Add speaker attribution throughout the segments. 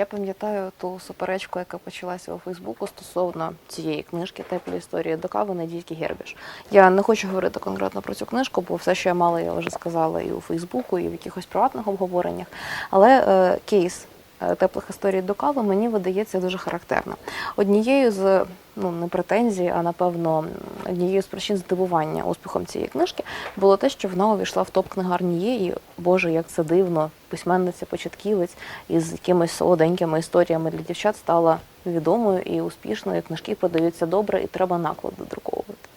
Speaker 1: Я пам'ятаю ту суперечку, яка почалася у Фейсбуку стосовно цієї книжки Теплі історії до кави Надійки Гербіш. Я не хочу говорити конкретно про цю книжку, бо все, що я мала, я вже сказала і у Фейсбуку, і в якихось приватних обговореннях. Але е, кейс теплих історій до кави мені видається дуже характерним. Однією з ну не претензій, а напевно однією з причин здивування успіхом цієї книжки було те, що вона увійшла в топ книгарніє, і Боже, як це дивно, письменниця початківець із якимись солоденькими історіями для дівчат стала відомою і успішною. Книжки продаються добре, і треба наклад додруковувати.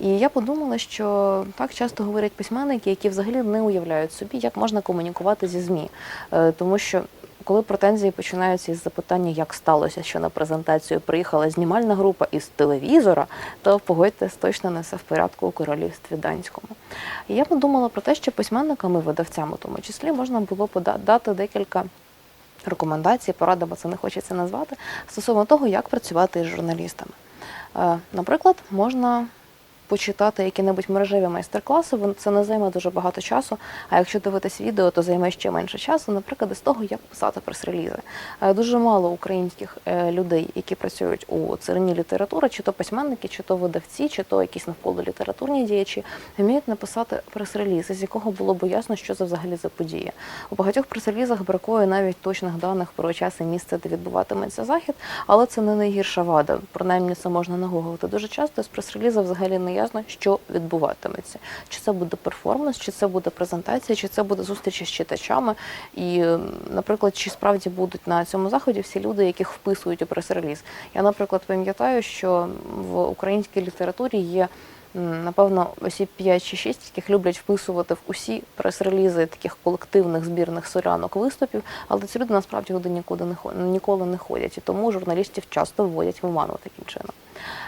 Speaker 1: І я подумала, що так часто говорять письменники, які взагалі не уявляють собі, як можна комунікувати зі ЗМІ, Е, тому що. Коли претензії починаються із запитання, як сталося, що на презентацію приїхала знімальна група із телевізора, то погодьтесь, точно не все в порядку у королівстві данському. І я подумала про те, що письменникам і видавцям у тому числі можна було пода- дати декілька рекомендацій, поради, бо це не хочеться назвати, стосовно того, як працювати із журналістами. Е, Наприклад, можна почитати які-небудь мережеві майстер-класи, це не займе дуже багато часу. А якщо дивитись відео, то займе ще менше часу, наприклад, із того, як писати прес-релізи. Е, Дуже мало українських е, людей, які працюють у царині літератури, чи то письменники, чи то видавці, чи то якісь навколо літературні діячі, вміють написати прес-реліз, із якого було б ясно, що це взагалі за подія. У багатьох прес-релізах бракує навіть точних даних про час і місце, де відбуватиметься захід, але це не найгірша вада. Принаймні це можна нагуглити. Дуже часто з прес-реліза взагалі не ясно, що відбуватиметься. Чи це буде перформанс, чи це буде презентація, чи це буде зустріч з читачами. І, наприклад, чи справді будуть на цьому заході всі люди, яких вписують у прес-реліз. Я, наприклад, пам'ятаю, що в українській літературі є. Напевно, осіб 5 чи 6, яких люблять вписувати в усі прес-релізи таких колективних збірних солянок виступів, але ці люди насправді туди нікуди не ніколи не ходять, і тому журналістів часто вводять в оману таким чином.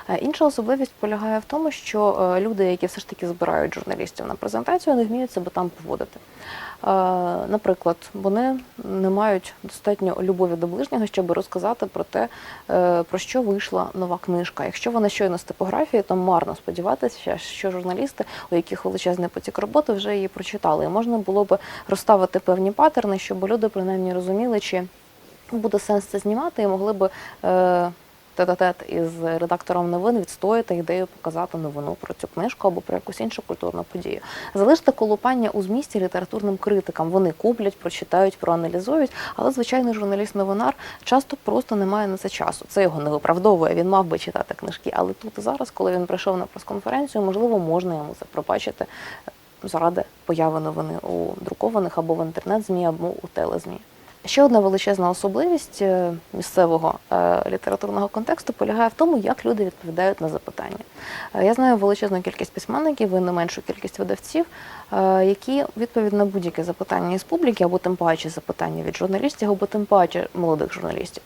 Speaker 1: Е, Інша особливість полягає в тому, що е, люди, які все ж таки збирають журналістів на презентацію, не вміють себе там поводити. Е, Наприклад, вони не мають достатньо любові до ближнього, щоб розказати про те, про що вийшла нова книжка. Якщо вона щойно з типографії, то марно сподіватися, що журналісти, у яких величезний потік роботи, вже її прочитали. І можна було б розставити певні патерни, щоб люди принаймні розуміли, чи буде сенс це знімати, і могли б е, тет-а-тет із редактором новин відстояти ідею показати новину про цю книжку або про якусь іншу культурну подію. Залиште колупання у змісті літературним критикам. Вони куплять, прочитають, проаналізують, але звичайний журналіст-новинар часто просто не має на це часу. Це його не виправдовує. Він мав би читати книжки. Але тут і зараз, коли він прийшов на прес-конференцію, можливо, можна йому це пробачити заради появи новини у друкованих або в інтернет-змі, або у телезмі. Ще одна величезна особливість е, місцевого е, літературного контексту полягає в тому, як люди відповідають на запитання. Е, Я знаю величезну кількість письменників і не меншу кількість видавців, які відповідь на будь-яке запитання із публіки, або тим паче запитання від журналістів, або тим паче молодих журналістів,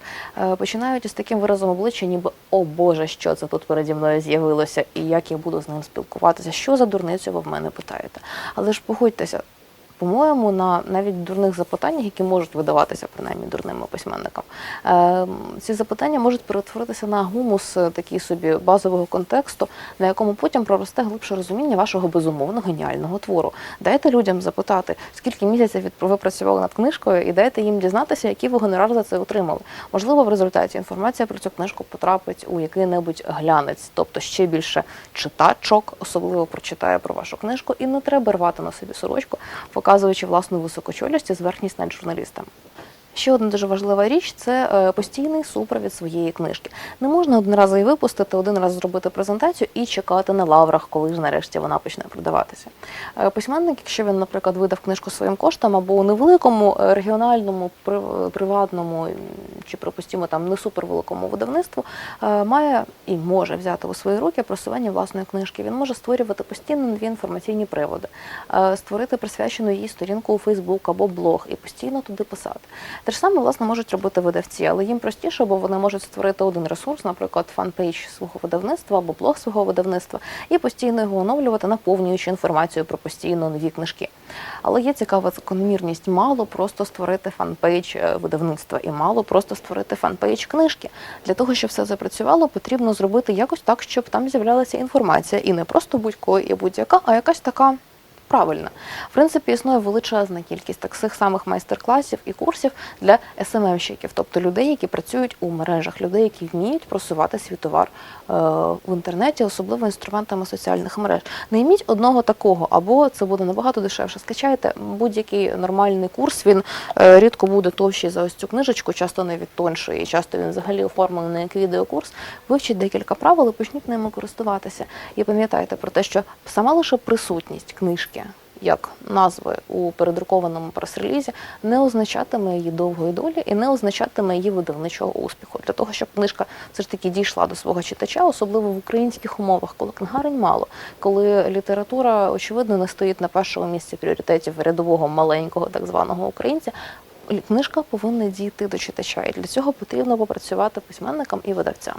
Speaker 1: починають із таким виразом обличчя, ніби о Боже, що це тут переді мною з'явилося, і як я буду з ним спілкуватися, що за дурницю ви в мене питаєте. Але ж погодьтеся, по-моєму, на навіть дурних запитаннях, які можуть видаватися принаймні дурними письменникам, е, ці запитання можуть перетворитися на гумус е, такий собі базового контексту, на якому потім проросте глибше розуміння вашого безумовно геніального твору. Дайте людям запитати, скільки місяців ви працювали над книжкою, і дайте їм дізнатися, який ви гонорар за це отримали. Можливо, в результаті інформація про цю книжку потрапить у який-небудь глянець, тобто ще більше читачок, особливо прочитає про вашу книжку, і не треба рвати на собі сорочку, показуючи власну високочолість і зверхність над журналістами. Ще одна дуже важлива річ це е, постійний супровід своєї книжки. Не можна один раз її випустити, один раз зробити презентацію і чекати на лаврах, коли ж нарешті вона почне продаватися. Е, Письменник, якщо він, наприклад, видав книжку своїм коштом або у невеликому е, регіональному, приватному чи, припустимо, там не супервеликому видавництву, має і може взяти у свої руки просування власної книжки. Він може створювати постійно нові інформаційні приводи, створити присвячену їй сторінку у Фейсбук або блог і постійно туди писати. Те ж саме, власне, можуть робити видавці, але їм простіше, бо вони можуть створити один ресурс, наприклад, фан-пейдж свого видавництва або блог свого видавництва, і постійно його оновлювати, наповнюючи інформацію про постійно нові книжки. Але є цікава закономірність. Мало просто створити фан-пейдж е, видавництва і мало просто створити фан-пейдж книжки. Для того, щоб все запрацювало, потрібно зробити якось так, щоб там з'являлася інформація. І не просто будь-кої і будь-яка, а якась така правильно. В принципі, існує величезна кількість таких самих майстер-класів і курсів для СММщиків, тобто людей, які працюють у мережах, людей, які вміють просувати свій товар е, в інтернеті, особливо інструментами соціальних мереж. Найміть одного такого, або це буде набагато дешевше. Скачайте будь-який нормальний курс. Він е, рідко буде товщий за ось цю книжечку, часто навіть тонший, часто він взагалі оформлений як відеокурс. Вивчіть декілька правил і почніть ними користуватися. І пам'ятайте про те, що сама лише присутність книжки. Як назви у передрукованому прес-релізі не означатиме її довгої долі і не означатиме її видавничого успіху. Для того, щоб книжка все ж таки дійшла до свого читача, особливо в українських умовах, коли книгарень мало, коли література очевидно не стоїть на першому місці пріоритетів рядового маленького так званого українця. Книжка повинна дійти до читача, і для цього потрібно попрацювати письменникам і видавцям.